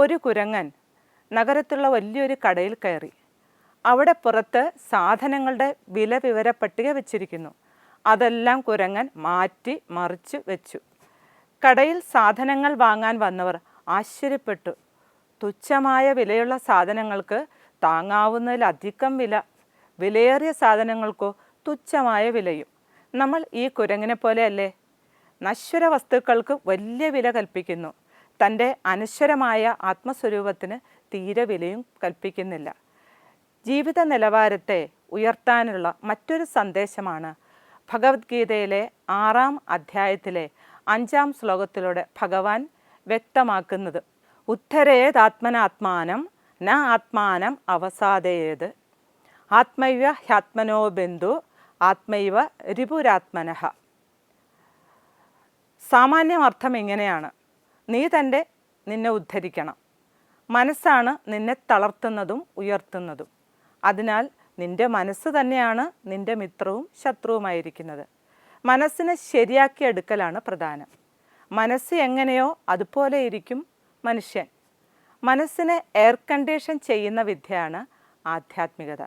ഒരു കുരങ്ങൻ നഗരത്തിലുള്ള വലിയൊരു കടയിൽ കയറി. അവിടെ പുറത്ത് സാധനങ്ങളുടെ വില വിവര പട്ടിക വെച്ചിരിക്കുന്നു. അതെല്ലാം കുരങ്ങൻ മാറ്റി മറിച്ച് വെച്ചു. കടയിൽ സാധനങ്ങൾ വാങ്ങാൻ വന്നവർ ആശ്ചര്യപ്പെട്ടു. തുച്ഛമായ വിലയുള്ള സാധനങ്ങൾക്ക് താങ്ങാവുന്നതിലധികം വില. വിലയേറിയ സാധനങ്ങൾക്കോ തുച്ഛമായ വിലയും. നമ്മൾ ഈ കുരങ്ങിനെ പോലെയല്ലേ? നശ്വര വസ്തുക്കൾക്ക് വലിയ വില കൽപ്പിക്കുന്നു. തന്റെ അനശ്വരമായ ആത്മസ്വരൂപത്തിന് തീരെ വിലയും കൽപ്പിക്കുന്നില്ല. ജീവിത നിലവാരത്തെ ഉയർത്താനുള്ള മറ്റൊരു സന്ദേശമാണ് ഭഗവത്ഗീതയിലെ ആറാം അധ്യായത്തിലെ അഞ്ചാം ശ്ലോകത്തിലൂടെ ഭഗവാൻ വ്യക്തമാക്കുന്നത്. ഉദ്ധരേതാത്മനാത്മാനം ന ആത്മാനം അവസാദയേത്. ആത്മൈവ ഹ്യാത്മനോ ബന്ധു ആത്മൈവ രിപുരാത്മനഹ സാമാന്യം അർത്ഥം ഇങ്ങനെയാണ്. നീ തന്റെ നിന്നെ ഉദ്ധരിക്കണം. മനസ്സാണ് നിന്നെ തളർത്തുന്നതും ഉയർത്തുന്നതും. അതിനാൽ നിന്റെ മനസ്സ് തന്നെയാണ് നിന്റെ മിത്രവും ശത്രുവുമായിരിക്കുന്നത്. മനസ്സിനെ ശരിയാക്കി എടുക്കലാണ് പ്രധാനം. മനസ്സ് എങ്ങനെയോ അതുപോലെ ഇരിക്കും മനുഷ്യൻ. മനസ്സിനെ എയർ കണ്ടീഷൻ ചെയ്യുന്ന വിദ്യയാണ് ആധ്യാത്മികത.